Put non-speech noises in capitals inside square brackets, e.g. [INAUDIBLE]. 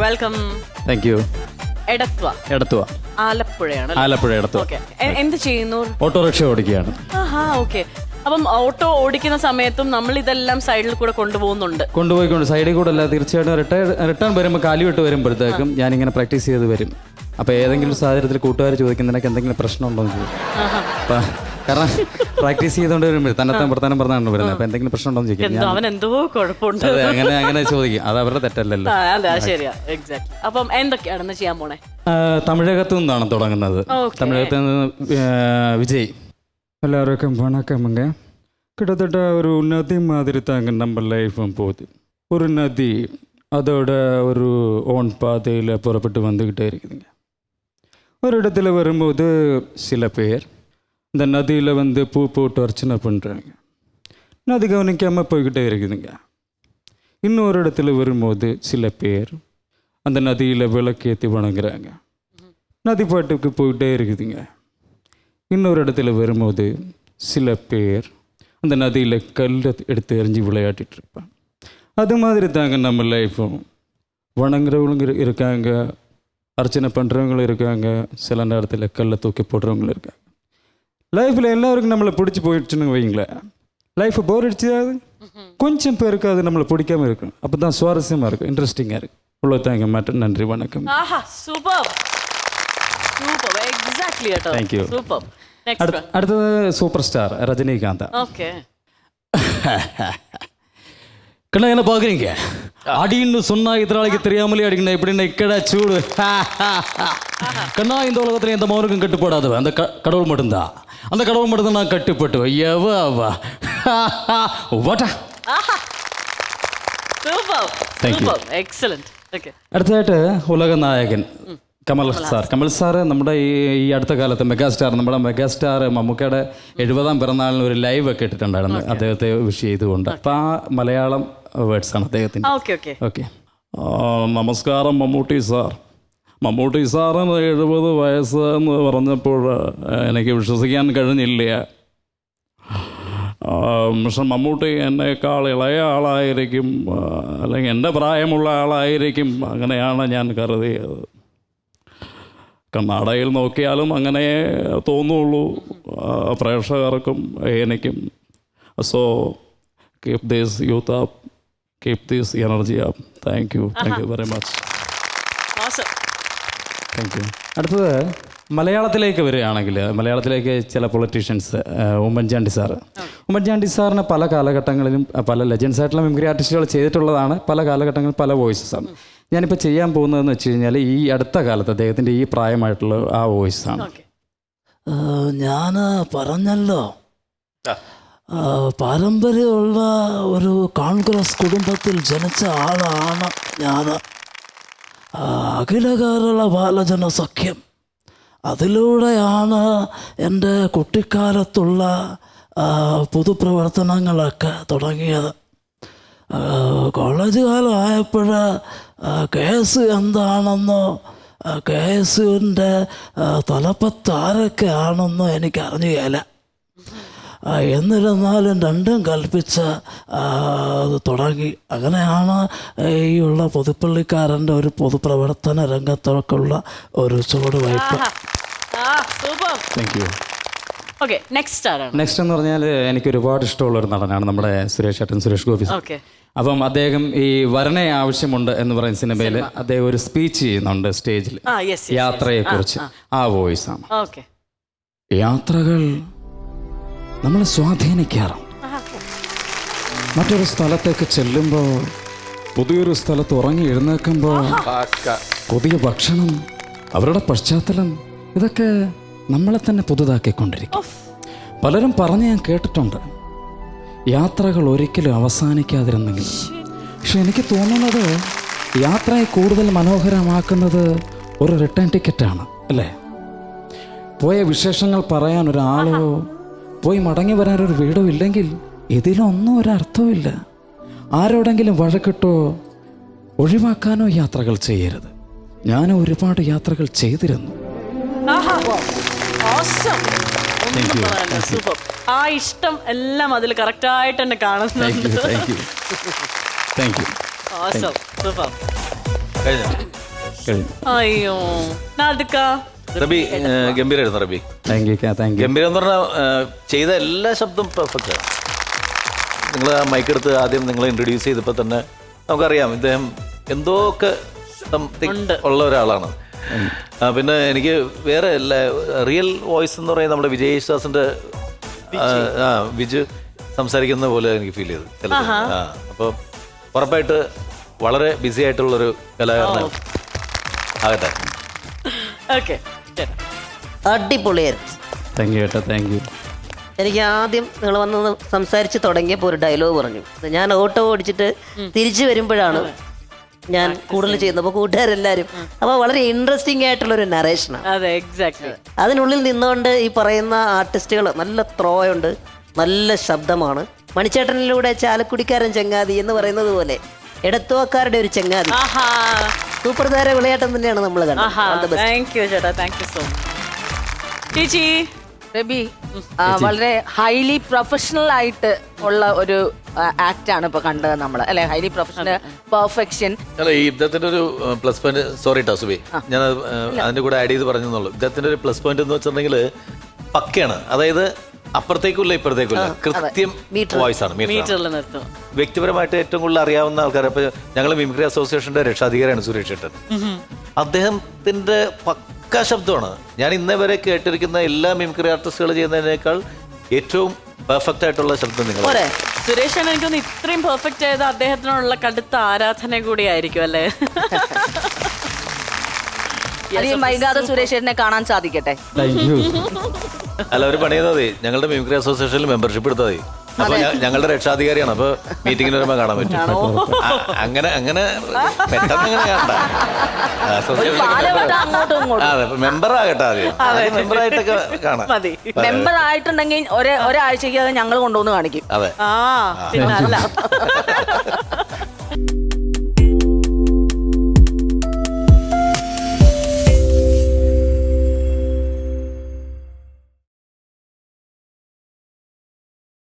Welcome. Thank you Edathua. Edathua ആലപ്പുഴയാണ് Alappuzha Edathua okay. എന്ത് ചെയ്യുന്നു? Autorickshaw ഓടിക്കുകയാണ്. ആഹാ ഓക്കെ. അപ്പം ഓട്ടോ ഓടിക്കുന്ന സമയത്തും നമ്മൾ ഇതെല്ലാം സൈഡിൽ കൂടെ കൊണ്ടുപോകുന്നുണ്ട്. കൊണ്ടുപോയിക്കൊണ്ട് സൈഡിൽ കൂടെ അല്ല തീർച്ചയായിട്ടും റിട്ടയർ റിട്ടേൺ വരുമ്പോൾ കാലി വിട്ട് വരുമ്പോഴത്തേക്കും ഇങ്ങനെ പ്രാക്ടീസ് ചെയ്ത് വരും. അപ്പോൾ ഏതെങ്കിലും സാഹചര്യത്തിൽ കൂട്ടുകാർ ചോദിക്കുന്നതിനൊക്കെ എന്തെങ്കിലും പ്രശ്നമുണ്ടോ എന്ന് ചോദിക്കും. കാരണം പ്രാക്ടീസ് ചെയ്തുകൊണ്ട് വരുമ്പോൾ തന്നെത്താൻ വർത്താനം പറഞ്ഞാണ് വരുന്നത് അപ്പോൾ എന്തെങ്കിലും പ്രശ്നമുണ്ടോ എന്ന് ചോദിക്കും എന്തോ അവൻ എന്തോ കുഴപ്പമുണ്ട് അതെ അങ്ങനെ അങ്ങനെ ചോദിക്കും അത് അവരുടെ തെറ്റല്ലല്ലോ ആ, അതെ അത് ശരിയാ എക്സാക്ട് അപ്പം എന്തൊക്കെയാണ് ഇന്ന് ചെയ്യാൻ പോണേ ആ, തമിഴകത്തു നിന്നാണ് തുടങ്ങുന്നത് Okay. തമിഴകത്ത് നിന്ന് ആ, വിജയ് எல்லாருக்கும் வணக்கமுங்க கிட்டத்தட்ட ஒரு நதி மாதிரி தாங்க நம்ம லைஃப்பும் போகுது ஒரு நதி அதோட ஒரு ஓன் பாதையில் புறப்பட்டு வந்துக்கிட்டே இருக்குதுங்க ஒரு இடத்துல வரும்போது சில பேர் இந்த நதியில் வந்து பூ போட்டு அர்ச்சனை பண்ணுறாங்க நதி கவனிக்காமல் போய்கிட்டே இருக்குதுங்க. இன்னொரு இடத்துல வரும்போது சில பேர் அந்த நதியில் விளக்கேற்றி வணங்குறாங்க. நதி பாட்டுக்கு போயிட்டே இருக்குதுங்க. இன்னொரு இடத்துல வரும்போது சில பேர் அந்த நதியில் கல் எடுத்து எறிஞ்சு விளையாட்டிகிட்டு இருப்பாங்க. அது மாதிரி தாங்க நம்ம லைஃப்பும் வணங்குறவங்க இருக்காங்க அர்ச்சனை பண்ணுறவங்களும் இருக்காங்க சில நேரத்தில் கல்லை தூக்கி போடுறவங்களும் இருக்காங்க. லைஃப்பில் எல்லாருக்கும் நம்மளை பிடிச்சி போயிடுச்சுன்னு வைங்களேன் லைஃப் போர் அடிச்சது கொஞ்சம் பேருக்கு அது நம்மளை பிடிக்காம இருக்கும். அப்போ தான் சுவாரஸ்யமாக இருக்கும். இன்ட்ரெஸ்டிங்காக இருக்கும். இவ்வளோ தேங்க் மேட்டர் நன்றி வணக்கம். ஆஹா super super exactly thank you super அடுத்தது சூப்பர் ஸ்டார் ரஜினிகாந்த். ஓகே [LAUGHS] கண்ணா என்ன பார்க்குறீங்க அடின்னு சொன்னா எதிராளிக்கு தெரியாமலே அடிக்கணும். எப்படின்னு இக்கடா சூடு. [LAUGHS] கண்ணா இந்த உலகத்தில் எந்த மௌனுக்கும் கட்டுப்படாதவன். அந்த கடவுள் மட்டும்தான். அந்த கடவுள் மட்டும்தான் நான் கட்டுப்பட்டு எவா வா வாட்டா ആഹാ super Thank you. Super excellent okay അടുത്തതായിട്ട് ഉലക നായകൻ കമൽ സാർ കമൽ സാറ് നമ്മുടെ ഈ ഈ അടുത്ത കാലത്ത് മെഗാസ്റ്റാർ നമ്മുടെ മെഗാസ്റ്റാർ മമ്മൂക്കയുടെ എഴുപതാം പിറന്നാളിന് ഒരു ലൈവ് ഒക്കെ ഇട്ടിട്ടുണ്ടായിരുന്നു അദ്ദേഹത്തെ വിഷ് ചെയ്തുകൊണ്ട് അപ്പം ആ മലയാളം വേർഡ്സ് ആണ് അദ്ദേഹത്തിൻ്റെ ഓക്കെ ഓക്കെ ഓക്കെ നമസ്കാരം മമ്മൂട്ടി സാർ മമ്മൂട്ടി സാറിന് എഴുപത് വയസ്സ് എന്ന് പറഞ്ഞപ്പോൾ എനിക്ക് വിശ്വസിക്കാൻ കഴിഞ്ഞില്ല. പക്ഷെ മമ്മൂട്ടി എന്നേക്കാൾ ഇളയ ആളായിരിക്കും അല്ലെങ്കിൽ എന്റെ പ്രായമുള്ള ആളായിരിക്കും അങ്ങനെയാണ് ഞാൻ കരുതിയത്. കണ്ണാടയിൽ നോക്കിയാലും അങ്ങനെ തോന്നുള്ളൂ പ്രേക്ഷകർക്കും എനിക്കും. So keep these youth up keep these energy up thank you thank you very much awesome. Thank you അടുത്തത് മലയാളത്തിലേക്ക് വരികയാണെങ്കിൽ മലയാളത്തിലേക്ക് ചില പൊളിറ്റീഷ്യൻസ് ഉമ്മൻചാണ്ടി സാറ്. ഉമ്മൻചാണ്ടി സാറിന് പല കാലഘട്ടങ്ങളിലും പല ലെജൻസ് ആയിട്ടുള്ള മെമ്മറി ആർട്ടിസ്റ്റുകൾ ചെയ്തിട്ടുള്ളതാണ് പല കാലഘട്ടങ്ങളിൽ പല വോയിസസ് ആണ്. ഞാനിപ്പോൾ ചെയ്യാൻ പോകുന്നതെന്ന് വെച്ച് കഴിഞ്ഞാൽ ഈ അടുത്ത കാലത്ത് അദ്ദേഹത്തിന്റെ ഈ പ്രായമായിട്ടുള്ള ആ വോയിസാണ് ഞാൻ പറഞ്ഞല്ലോ. ആ, പാരമ്പര്യമുള്ള ഒരു കോൺഗ്രസ് കുടുംബത്തിൽ ജനിച്ച ആളാണ് ഞാൻ അഖില ബാലജന സഖ്യം. അതിലൂടെയാണ് എന്റെ കുട്ടിക്കാലത്തുള്ള പൊതുപ്രവർത്തനങ്ങളൊക്കെ തുടങ്ങിയത്. കോളേജ് കാലമായപ്പോൾ കേസ് എന്താണെന്നോ കെ തലപ്പത്താരൊക്കെ ആണെന്നോ തലപ്പത്ത് ആരൊക്കെയാണെന്നോ എനിക്ക് അറിഞ്ഞുകയില്ല ആ, എന്നിരുന്നാലും രണ്ടും കൽപ്പിച്ച് ആ, അത് തുടങ്ങി. അങ്ങനെയാണ് ഈ ഉള്ള പൊതുപ്പള്ളിക്കാരന്റെ ഒരു പൊതുപ്രവർത്തന രംഗത്തൊക്കെയുള്ള ഒരു ചുവടുവയ്പ് ആ super. Thank you okay next ആരാണ്? നെക്സ്റ്റ് എന്ന് പറഞ്ഞാൽ എനിക്ക് ഒരുപാട് ഇഷ്ടമുള്ള ഒരു നടനാണ് നമ്മുടെ സുരേഷ് ഏട്ടൻ സുരേഷ് ഗോപി. ഓക്കെ അപ്പം അദ്ദേഹം ഈ വരണെ ആവശ്യമുണ്ട് എന്ന് പറയുന്ന സിനിമയിൽ അദ്ദേഹം ഒരു സ്പീച്ച് ചെയ്യുന്നുണ്ട് സ്റ്റേജിൽ. യാത്രയെക്കുറിച്ച്. ആ വോയിസ് ആണ് യാത്രകൾ നമ്മളെ സ്വാധീനിക്കാറ്. മറ്റൊരു സ്ഥലത്തേക്ക് ചെല്ലുമ്പോൾ പുതിയൊരു സ്ഥലത്ത് ഉറങ്ങി എഴുന്നേൽക്കുമ്പോൾ പുതിയ ഭക്ഷണം അവരുടെ പശ്ചാത്തലം ഇതൊക്കെ നമ്മളെ തന്നെ പുതുതാക്കിക്കൊണ്ടിരിക്കും. പലരും പറഞ്ഞ് ഞാൻ കേട്ടിട്ടുണ്ട്. യാത്രകൾ ഒരിക്കലും അവസാനിക്കാതിരുന്നെങ്കിൽ പക്ഷെ എനിക്ക് തോന്നുന്നത് യാത്രയെ കൂടുതൽ മനോഹരമാക്കുന്നത് ഒരു റിട്ടേൺ ടിക്കറ്റാണ് അല്ലേ? പോയ വിശേഷങ്ങൾ പറയാൻ ഒരാളോ പോയി മടങ്ങി വരാനൊരു വീടും ഇല്ലെങ്കിൽ ഇതിലൊന്നും ഒരർത്ഥവുമില്ല ആരോടെങ്കിലും വഴക്കിട്ടോ ഒഴിവാക്കാനോ യാത്രകൾ ചെയ്യരുത്. ഞാൻ ഒരുപാട് യാത്രകൾ ചെയ്തിരുന്നു. ആ ഇഷ്ടം എല്ലാം അതിൽ കറക്റ്റ് ആയിട്ട് തന്നെ കാണുന്നുണ്ട്. അയ്യോ നാദിക്ക റബി ഗംഭീരായിരുന്നു റബി. താങ്ക് യു താങ്ക് യു ഗംഭീരം എന്ന് പറഞ്ഞാൽ ചെയ്ത എല്ലാ ശബ്ദം പെർഫെക്റ്റ് നിങ്ങൾ ആ മൈക്ക് എടുത്ത് ആദ്യം നിങ്ങൾ ഇൻട്രൊഡ്യൂസ് ചെയ്തപ്പോൾ തന്നെ നമുക്കറിയാം ഇദ്ദേഹം എന്തോക്കെ സംതിങ് ഉള്ള ഒരാളാണ്. പിന്നെ എനിക്ക് വേറെ റിയൽ വോയിസ് എന്ന് പറയുന്നത് നമ്മുടെ വിജയ് യേശുദാസിന്റെ ആ, വിജു സംസാരിക്കുന്ന പോലെ എനിക്ക് ഫീൽ ചെയ്തു ചിലത്. ആ അപ്പോൾ ഉറപ്പായിട്ട് വളരെ ബിസി ആയിട്ടുള്ളൊരു കലാകാരനാണ്. ആകട്ടെ. ഓക്കെ അടിപൊളിയായിരുന്നു താങ്ക് യു ഏട്ടാ താങ്ക് യു എനിക്ക് ആദ്യം നിങ്ങൾ വന്ന് സംസാരിച്ച് തുടങ്ങിയപ്പോൾ ഒരു ഡയലോഗ് പറഞ്ഞു. ഞാൻ ഓട്ടോ ഓടിച്ചിട്ട് തിരിച്ചു വരുമ്പോഴാണ് ഞാൻ കൂടുതൽ ചെയ്യുന്നത്. അപ്പോൾ കൂട്ടുകാരെല്ലാവരും അപ്പോൾ വളരെ ഇൻട്രസ്റ്റിംഗ് ആയിട്ടുള്ള ഒരു നറേഷനാണ് അതെ അതിനുള്ളിൽ നിന്നുകൊണ്ട് ഈ പറയുന്ന ആർട്ടിസ്റ്റുകൾ നല്ല ത്രോ ഉണ്ട് നല്ല ശബ്ദമാണ്. മണിച്ചേട്ടനിലൂടെ ചാലക്കുടിക്കാരൻ ചങ്ങാതി എന്ന് പറയുന്നത് പോലെ ഇടത്തുവക്കാരുടെ ഒരു ചങ്ങാതി. ആഹാ. സൂപ്പർ താര വിളയാട്ടം തന്നെയാണ് നമ്മൾ കണ്ടത്. താങ്ക് യു ചേട്ടാ താങ്ക് യു സോ ചേച്ചി. രബി വളരെ ഹൈലി പ്രൊഫഷണൽ ആയിട്ട് ഉള്ള ഒരു ആക്ട് ആണ് ഇപ്പൊ കണ്ടത് നമ്മൾ അല്ലെ? ഹൈലി പ്രൊഫഷണൽ പെർഫെക്ഷൻ അല്ല ഈ ഇദ്ദേഹത്തിന്റെ ഒരു പ്ലസ് പോയിന്റ് സോറി ടോസുബി ഞാൻ അത്, അതിന്റെ കൂടെ ആഡ് ചെയ്ത് പറഞ്ഞെന്നുള്ളൂ. ഇദ്ദേഹത്തിന്റെ ഒരു പ്ലസ് പോയിന്റ് എന്ന് വെച്ചിട്ടുണ്ടെങ്കിൽ പക്കയാണ്. അതായത് അപ്പുറത്തേക്കുമില്ല ഇപ്പുറത്തേക്കുള്ള കൃത്യം വോയിസ് ആണ് മീറ്ററിൽ നിർത്തും. വ്യക്തിപരമായിട്ട് ഏറ്റവും കൂടുതൽ അറിയാവുന്ന ആൾക്കാർ അപ്പൊ ഞങ്ങൾ മിമിക്രി അസോസിയേഷന്റെ രക്ഷാധികാരിയാണ് സുരേഷ് ഏട്ടൻ. അദ്ദേഹത്തിന്റെ പക്ക ശബ്ദമാണ്. ഞാൻ ഇന്നേ വരെ കേട്ടിരിക്കുന്ന എല്ലാ മിമിക്രി ആർട്ടിസ്റ്റുകൾ ചെയ്യുന്നതിനേക്കാൾ ഏറ്റവും പെർഫെക്റ്റ് ആയിട്ടുള്ള ശബ്ദം നിങ്ങൾ സുരേഷ് എനിക്ക് തോന്നുന്നു ഇത്രയും പെർഫെക്റ്റ് ആയത് അദ്ദേഹത്തിനുള്ള കടുത്ത ആരാധന കൂടി ആയിരിക്കും അല്ലേ? അധികം വൈകാതെ സുരേഷ് കാണാൻ സാധിക്കട്ടെ. അല്ല ഒരു പണി ചെയ്താൽ മതി. ഞങ്ങളുടെ മിമിക്രി അസോസിയേഷനിൽ മെമ്പർഷിപ്പ് എടുത്താൽ മതി. അപ്പൊ ഞ- ഞങ്ങളുടെ രക്ഷാധികാരിയാണ്. അപ്പൊ മീറ്റിംഗിന് വരുമ്പോ കാണാൻ പറ്റും. അങ്ങനെ അങ്ങനെ പെട്ടെന്ന് അങ്ങനെ കാണണ്ട അസോസിയേഷൻ പാലവട്ട അങ്ങോട്ടും ഇങ്ങോട്ടും. അതെ മെമ്പർ ആകട്ടെ ആദ്യം. മെമ്പറായിട്ടൊക്കെ കാണാം. മതി. മെമ്പർ ആയിട്ടുണ്ടെങ്കിൽ ഒരേ അത് ഞങ്ങൾ കൊണ്ടുവന്ന് കാണിക്കും. അതെ. ആ. പിന്നെ അല്ല. [LAUGHS]